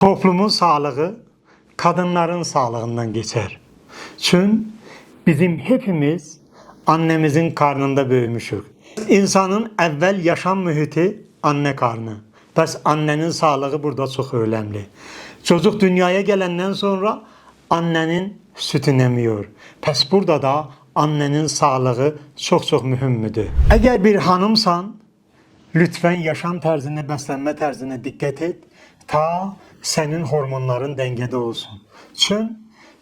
Toplumun sağlığı kadınların sağlığından geçer. Çünkü bizim hepimiz annemizin karnında büyümüşük. İnsanın evvel yaşam mühiti anne karnı. Bəs annenin sağlığı burada çok önemli. Çocuk dünyaya gelenden sonra annenin sütünü emiyor. Pəs burada da annenin sağlığı çok çok mühimmidir. Eğer bir hanımsan Lütfen yaşam tərzine, bəslənmə tərzinə diqqət et. Ta sənin hormonların dəngədə olsun. Çünki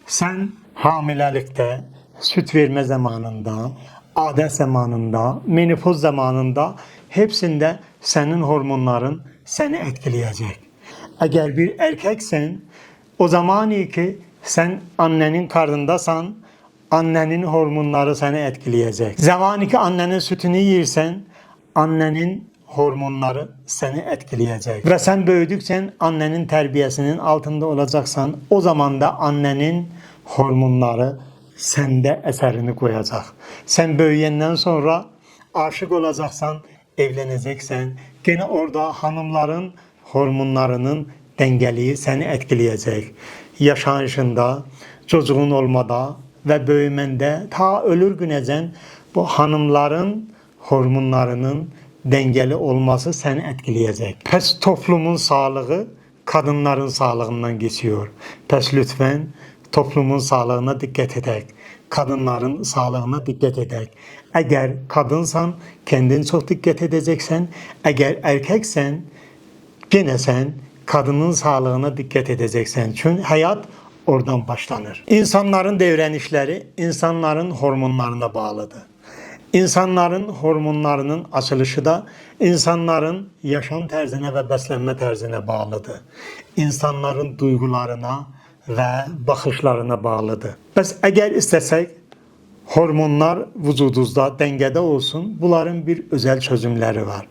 sən hamiləlikdə, süt vermə zamanında, adət zamanında, menopoz zamanında hepsində sənin hormonların səni etkiləyəcək. Əgər bir erkeksen o zaman ki sen annenin karnındasan annenin hormonları seni etkileyecek. Zamanı ki annenin sütünü yiyirsen annenin hormonları seni etkileyecek. Ve sen büyüdükçe annenin terbiyesinin altında olacaksan o zaman da annenin hormonları sende eserini koyacak. Sen büyüyenden sonra aşık olacaksan, evleneceksen gene orada hanımların hormonlarının dengeliği seni etkileyecek. Yaşayışında, çocuğun olmada ve büyümende ta ölür günecen bu hanımların hormonlarının dengeli olması seni etkileyecek. Pes toplumun sağlığı kadınların sağlığından geçiyor. Pes lütfen toplumun sağlığına dikkat edek. Kadınların sağlığına dikkat edek. Eğer kadınsan kendin çok dikkat edeceksen. Eğer erkeksen gene sen kadının sağlığına dikkat edeceksen. Çünkü hayat oradan başlanır. İnsanların devrenişleri insanların hormonlarına bağlıdır. İnsanların hormonlarının açılışı da insanların yaşam tərzine ve beslenme tərzine bağlıdır. İnsanların duygularına ve bakışlarına bağlıdır. Bəs eğer istesek hormonlar vücudunuzda dengede olsun. Bunların bir özel çözümleri var.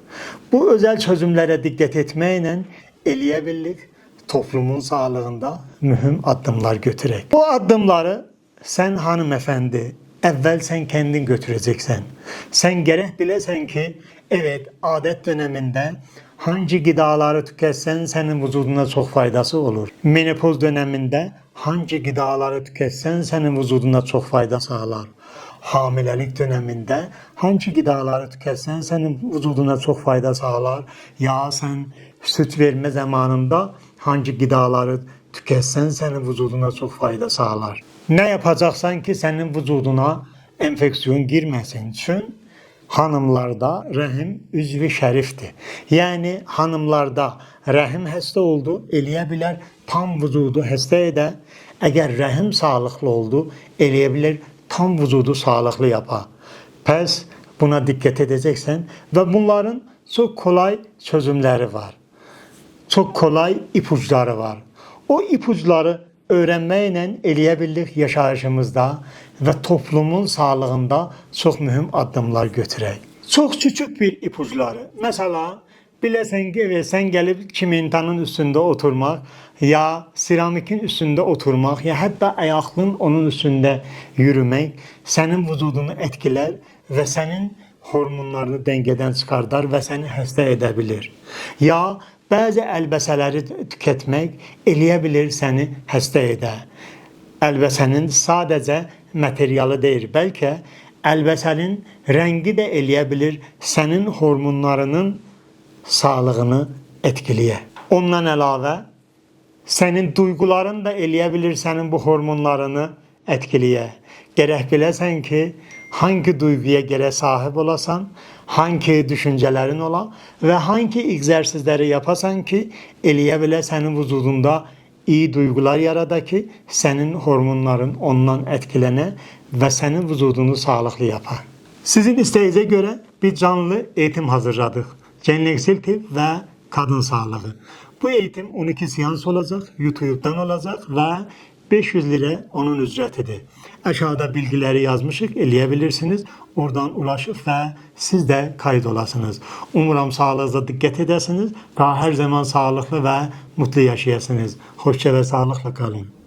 Bu özel çözümlere dikkat etmeyle eleyebildik toplumun sağlığında mühim adımlar götürek. Bu adımları sen hanımefendi evvel sen kendin götüreceksen. Sen gerek bilesen ki evet adet döneminde hangi gıdaları tüketsen senin vücuduna çok faydası olur. Menopoz döneminde hangi gıdaları tüketsen senin vücuduna çok fayda sağlar. Hamilelik döneminde hangi gıdaları tüketsen senin vücuduna çok fayda sağlar. Ya sen süt verme zamanında hangi gıdaları tüketsen senin vücuduna çok fayda sağlar. Ne yapacaksan ki senin vücuduna enfeksiyon girmesin için hanımlarda rahim üzvü şərifdir. Yəni hanımlarda rahim həstə oldu, eləyə tam vücudu həstə edə. Əgər rahim sağlıqlı oldu, eləyə tam vücudu sağlıqlı yapa. Pəs buna diqqət edəcəksən və bunların çox kolay çözümləri var. Çok kolay ipuçları var. O ipuçları öğrenmeyle eleyebildik yaşayışımızda ve toplumun sağlığında çok mühim adımlar götürək. Çok küçük bir ipuçları. Mesela biləsən ki, evet, sən gəlib kimintanın üstündə oturmaq, ya seramikin üstündə oturmaq, ya hətta ayaqlın onun üstündə yürümək sənin vücudunu etkilər və sənin hormonlarını dəngədən çıxardar və səni xəstə edə bilir. Ya bəzi əlbəsələri tüketmək eləyə bilir səni xəstə edə. Əlbəsənin sadəcə materialı deyil, bəlkə əlbəsənin rəngi də eləyə sənin hormonlarının sağlığını etkiləyə. Ondan əlavə Sənin duyguların da eləyə bilir sənin bu hormonlarını etkiləyə. Gərək biləsən ki, hangi duyguya gərək sahib olasan, hangi düşüncələrin ola və hangi egzersizləri yapasan ki, eləyə bilə sənin vücudunda iyi duygular yarada ki, sənin hormonların ondan etkilənə və sənin vücudunu sağlıqlı yapa. Sizin isteğinize göre bir canlı eğitim hazırladık. Geleneksel tıp ve kadın sağlığı. Bu eğitim 12 seans olacak, YouTube'dan olacak ve 500 lira onun ücretidir. Aşağıda bilgileri yazmışık, eleyebilirsiniz. Oradan ulaşıp ve siz de kayıt olasınız. Umuram sağlığınıza dikkat edesiniz. Daha her zaman sağlıklı ve mutlu yaşayasınız. Hoşça ve sağlıkla kalın.